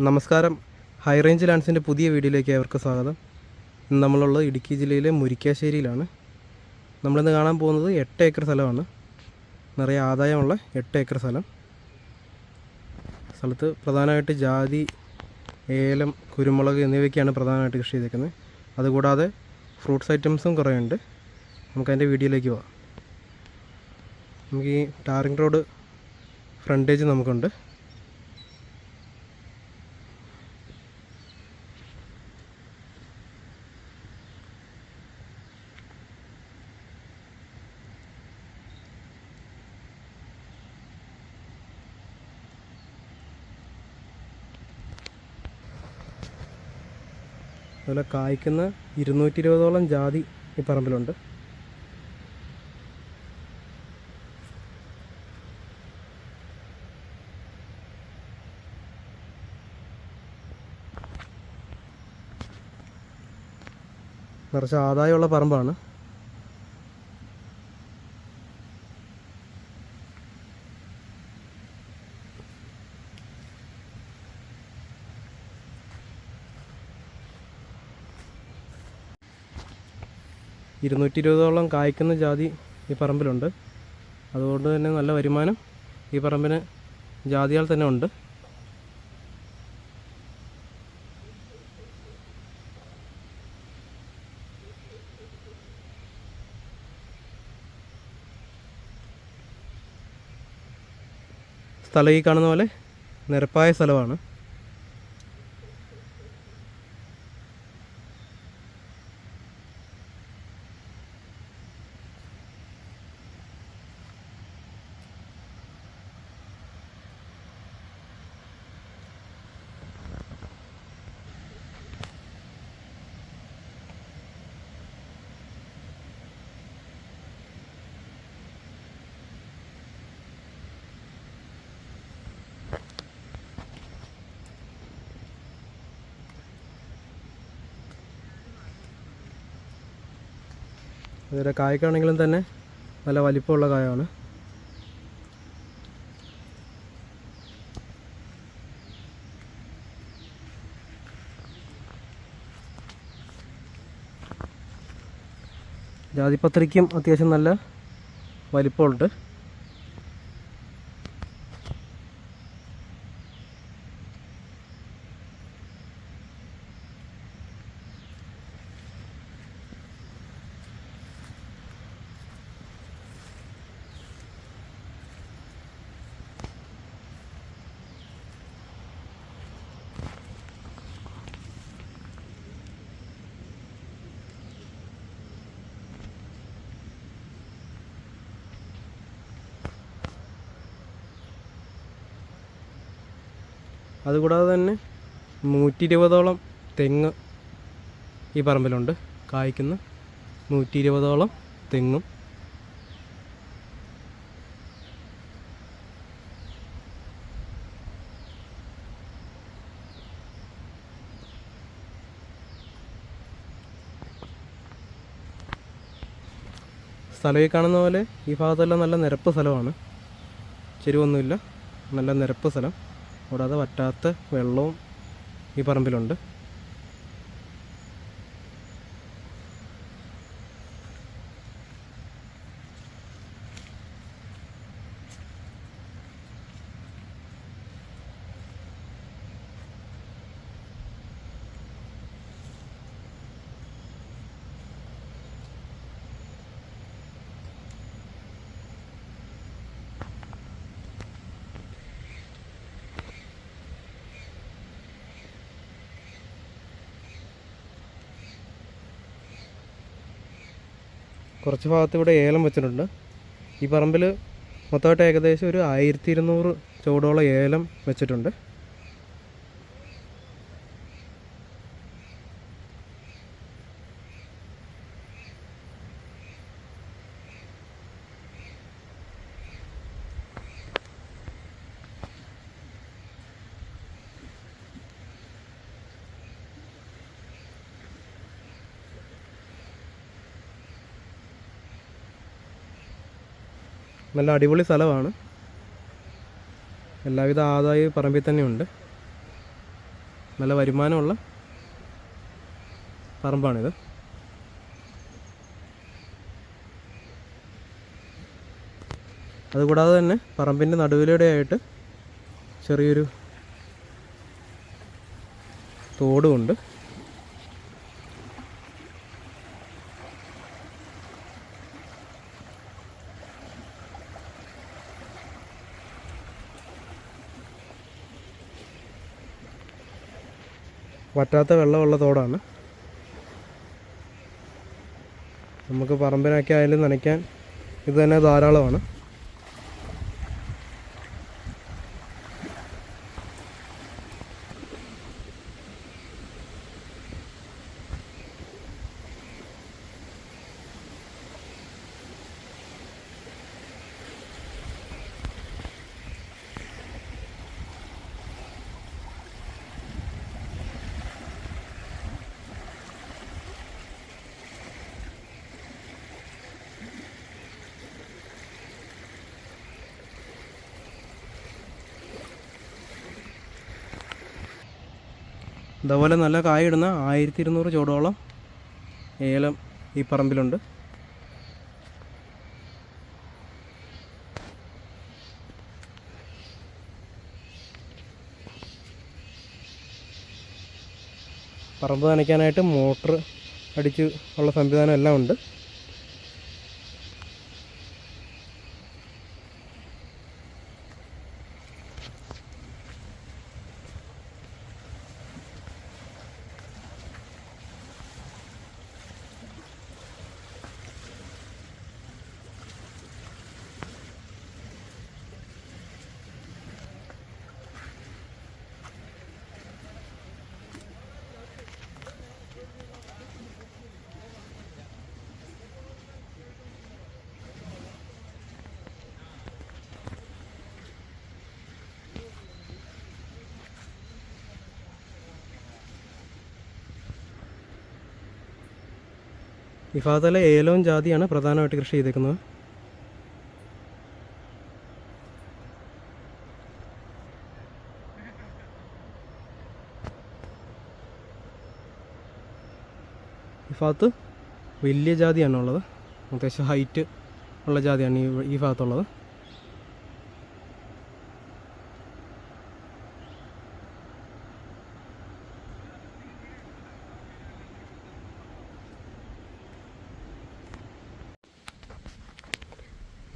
നമസ്കാരം. High range ലാൻഡ്സിന്റെ പുതിയ വീഡിയോയിലേക്ക് അവർക്ക് സ്വാഗതം. ഇന്ന് നമ്മളുള്ളത് ഇടുക്കി ജില്ലയിലെ മുരിക്കാശ്ശേരിയിലാണ്. നമ്മളിന്ന് കാണാൻ പോകുന്നത് എട്ട് ഏക്കർ സ്ഥലമാണ്. നിറയെ ആദായമുള്ള എട്ട് ഏക്കർ സ്ഥലം. സ്ഥലത്ത് പ്രധാനമായിട്ട് ജാതി ഏലം കുരുമുളക് എന്നിവയൊക്കെയാണ് പ്രധാനമായിട്ട് കൃഷി ചെയ്തേക്കുന്നത്. അതുകൂടാതെ ഫ്രൂട്ട്സ് ഐറ്റംസും കുറേ ഉണ്ട് നമുക്കതിന്റെ വീഡിയോയിലേക്ക് പോവാം. നമുക്ക് ഈ ടാറിംഗ് റോഡ് ഫ്രണ്ടേജ് നമുക്കുണ്ട്. അതുപോലെ കായ്ക്കുന്ന ഇരുന്നൂറ്റി ഇരുപതോളം ജാതി ഈ പറമ്പിലുണ്ട്. നിറച്ച് ആദായമുള്ള പറമ്പാണ്. ഇരുന്നൂറ്റി ഇരുപതോളം കായ്ക്കുന്ന ജാതി ഈ പറമ്പിലുണ്ട്. അതുകൊണ്ട് തന്നെ നല്ല വരുമാനം ഈ പറമ്പിന് ജാതിയാൽ തന്നെ ഉണ്ട്. സ്ഥലം ഈ കാണുന്ന പോലെ നിരപ്പായ സ്ഥലമാണ്. അതുപോലെ കായ്ക്കാണെങ്കിലും തന്നെ നല്ല വലിപ്പമുള്ള കായാണ്. ജാതിപത്രിക്കും അത്യാവശ്യം നല്ല വലിപ്പമുണ്ട്. അതുകൂടാതെ തന്നെ നൂറ്റി ഇരുപതോളം തെങ്ങ് ഈ പറമ്പിലുണ്ട്. കായ്ക്കുന്ന നൂറ്റി ഇരുപതോളം തെങ്ങും. സ്ഥലം ഈ കാണുന്ന പോലെ ഈ ഭാഗത്തെല്ലാം നല്ല നിരപ്പ് സ്ഥലമാണ്. ചെരുവൊന്നുമില്ല. നല്ല നിരപ്പ് സ്ഥലം. കൂടാതെ വറ്റാത്ത വെള്ളവും ഈ പറമ്പിലുണ്ട്. കുറച്ച് ഭാഗത്ത് ഇവിടെ ഏലം വെച്ചിട്ടുണ്ട്. ഈ പറമ്പിൽ മൊത്തമായിട്ട് ഏകദേശം ഒരു ആയിരത്തി ഇരുന്നൂറ് ചുവടോളം ഏലം വെച്ചിട്ടുണ്ട്. നല്ല അടിപൊളി സ്ഥലമാണ്. എല്ലാവിധ ആദായ പറമ്പിൽ തന്നെയുണ്ട് നല്ല വരുമാനമുള്ള പറമ്പാണിത്. അതുകൂടാതെ തന്നെ പറമ്പിന്റെ നടുവിലൂടെ ആയിട്ട് ചെറിയൊരു തോടുമുണ്ട് വറ്റാത്ത വെള്ളമുള്ള തോടാണ്. നമുക്ക് പറമ്പിനൊക്കെ ആയാലും നനയ്ക്കാൻ ഇത് തന്നെ ധാരാളമാണ്. ഇതേപോലെ നല്ല കായിടുന്ന ആയിരത്തി ഇരുന്നൂറ് ചൂടോളം ഏലം ഈ പറമ്പിലുണ്ട്. പറമ്പ് നനയ്ക്കാനായിട്ട് മോട്ടർ അടിച്ച് ഉള്ള സംവിധാനം എല്ലാം ഉണ്ട്. ഈ ഭാഗത്തുള്ള ഏലവും ജാതിയാണ് പ്രധാനമായിട്ട് കൃഷി ചെയ്തേക്കുന്നത്. ഈ ഭാഗത്ത് വലിയ ജാതിയാണ് ഉള്ളത്. അത്യാവശ്യം ഹൈറ്റ് ഉള്ള ജാതിയാണ് ഈ ഈ ഭാഗത്തുള്ളത്.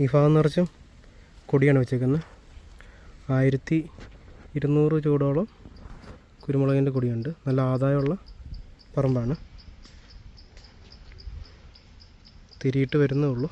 ഈ ഭാഗം നിറച്ചും കൊടിയാണ് വെച്ചേക്കുന്നത്. ആയിരത്തി ഇരുന്നൂറ് ചൂടോളം കുരുമുളകിന്റെ കൊടിയുണ്ട്. നല്ല ആദായമുള്ള പറമ്പാണ്. തിരിയിട്ട് വരുന്നേ ഉള്ളൂ.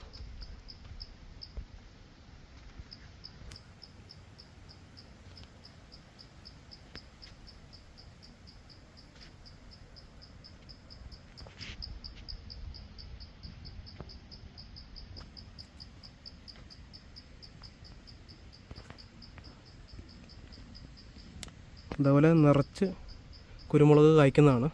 അതേപോലെ നിറച്ച് കുരുമുളക് കായ്ക്കുന്നതാണ്.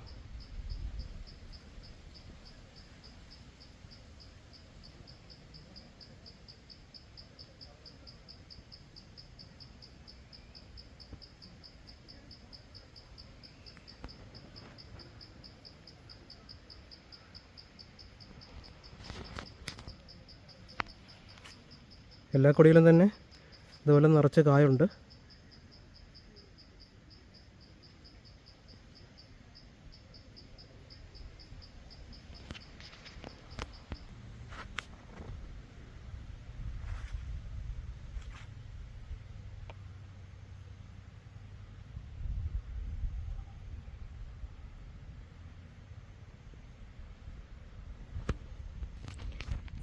എല്ലാ കൊടിയിലും തന്നെ ഇതുപോലെ നിറച്ച് കായുണ്ട്.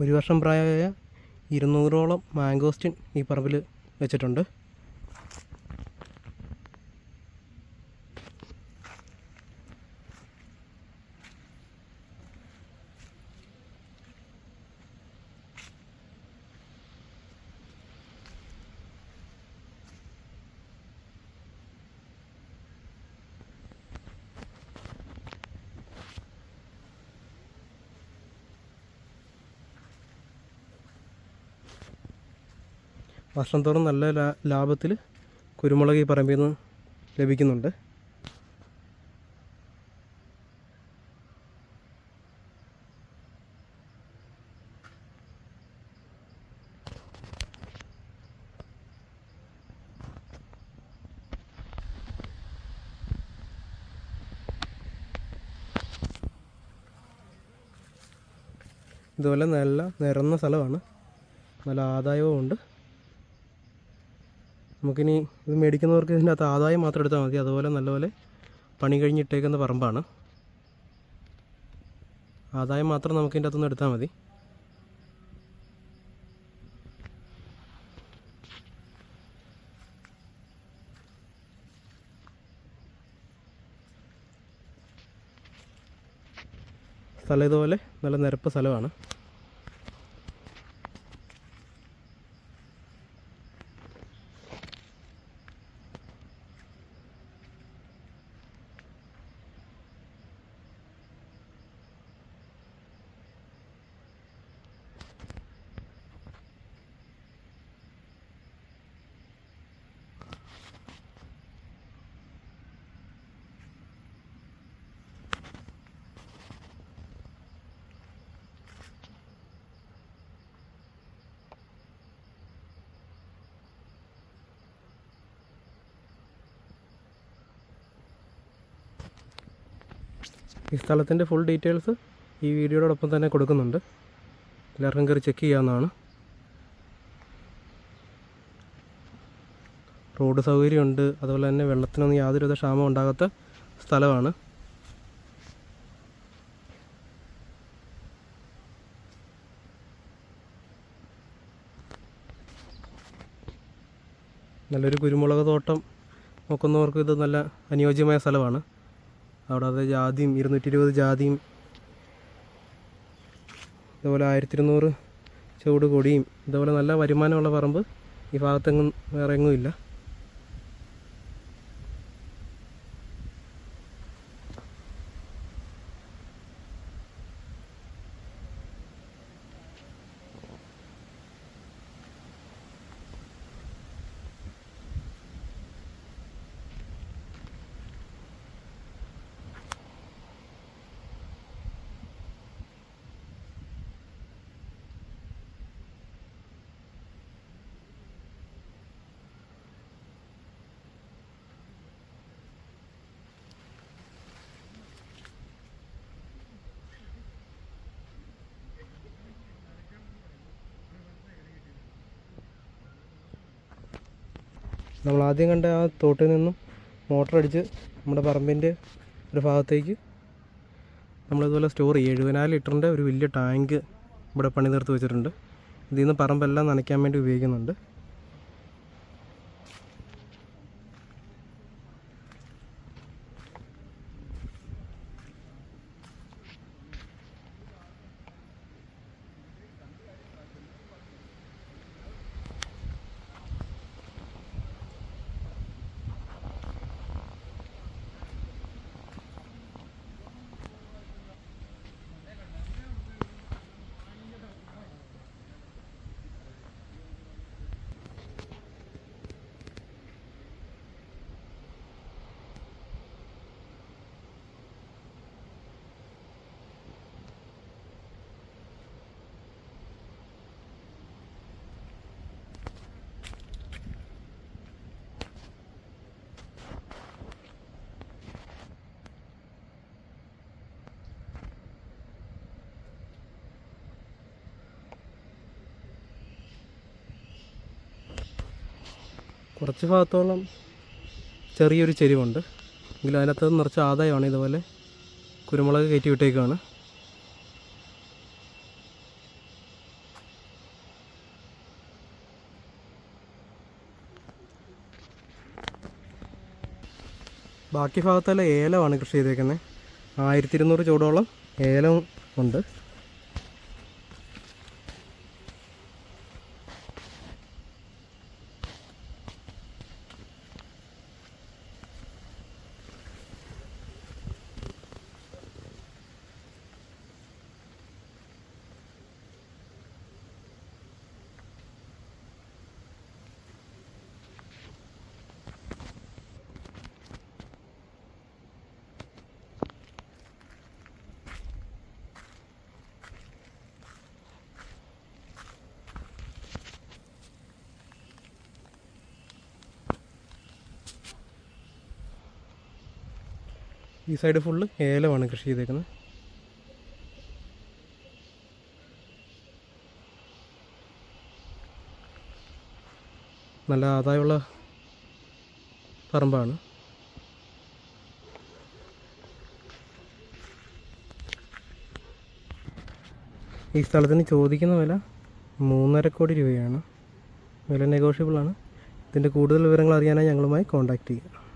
ഒരു വർഷം പ്രായമായ ഇരുന്നൂറോളം മാംഗോസ്റ്റിൻ ഈ പറമ്പിൽ വെച്ചിട്ടുണ്ട്. വർഷം തോറും നല്ല ലാഭത്തിൽ കുരുമുളക് ഈ പറമ്പിൽ നിന്ന് ലഭിക്കുന്നുണ്ട്. ഇതുപോലെ നല്ല നിരന്ന സ്ഥലമാണ്. നല്ല ആദായവും ഉണ്ട് നമുക്കിനി ഇത് മേടിക്കുന്നവർക്ക് ഇതിന്റെ അകത്ത് ആദായം മാത്രം എടുത്താൽ മതി. അതുപോലെ നല്ലപോലെ പണി കഴിഞ്ഞിട്ടേക്കുന്ന പറമ്പാണ്. ആദായം മാത്രം നമുക്ക് ഇതിന്റെ അകത്തുനിന്ന് എടുത്താൽ മതി. സ്ഥലം ഇതുപോലെ നല്ല നിരപ്പ് സ്ഥലമാണ്. ഈ സ്ഥലത്തിന്റെ ഫുൾ ഡീറ്റെയിൽസ് ഈ വീഡിയോയോടൊപ്പം തന്നെ കൊടുക്കുന്നുണ്ട്. എല്ലാവർക്കും കയറി ചെക്ക് ചെയ്യാവുന്നതാണ്. റോഡ് സൗകര്യമുണ്ട്. അതുപോലെ തന്നെ വെള്ളത്തിനൊന്നും യാതൊരുവിധ ക്ഷാമം ഉണ്ടാകാത്ത സ്ഥലമാണ്. നല്ലൊരു കുരുമുളക് തോട്ടം. നോക്കുന്നവർക്ക് ഇത് നല്ല അനുയോജ്യമായ സ്ഥലമാണ്. അവിടെ ജാതിയും ഇരുന്നൂറ്റി ഇരുപത് ജാതിയും ഇതുപോലെ ആയിരത്തി ഇരുന്നൂറ് ചുവട് കൊടിയും ഇതുപോലെ നല്ല വരുമാനമുള്ള പറമ്പ് ഈ ഭാഗത്തെങ്ങും വേറെ എങ്ങും ഇല്ല. നമ്മൾ ആദ്യം കണ്ട ആ തോട്ടിൽ നിന്നും മോട്ടർ അടിച്ച് നമ്മുടെ പറമ്പിന്റെ ഒരു ഭാഗത്തേക്ക് നമ്മളിതുപോലെ സ്റ്റോർ ചെയ്യും എഴുപതിനായിരം ലിറ്ററിന്റെ ഒരു വലിയ ടാങ്ക് ഇവിടെ പണി നിർത്തി വെച്ചിട്ടുണ്ട്. ഇതിൽ നിന്ന് പറമ്പെല്ലാം നനയ്ക്കാൻ വേണ്ടി ഉപയോഗിക്കുന്നുണ്ട്. കുറച്ച് ഭാഗത്തോളം ചെറിയൊരു ചെരിവുണ്ട്. എങ്കിലും അതിനകത്ത് നിറച്ച് ആദായമാണ്. ഇതുപോലെ കുരുമുളക് കയറ്റി വിട്ടേക്കാണ്. ബാക്കി ഭാഗത്തെല്ലാം ഏലമാണ് കൃഷി ചെയ്തേക്കുന്നത്. ആയിരത്തി ഇരുന്നൂറ് ചൂടോളം ഏലം ഉണ്ട്. ഈ സൈഡ് ഫുള്ള് ഏലമാണ് കൃഷി ചെയ്തേക്കുന്നത്. നല്ല ആദായമുള്ള പറമ്പാണ്. ഈ സ്ഥലത്തിന് ചോദിക്കുന്ന വില മൂന്നര കോടി രൂപയാണ്. വില നെഗോഷ്യബിളാണ് ഇതിന്റെ കൂടുതൽ വിവരങ്ങൾ അറിയാനായി ഞങ്ങളുമായി കോൺടാക്റ്റ് ചെയ്യുക.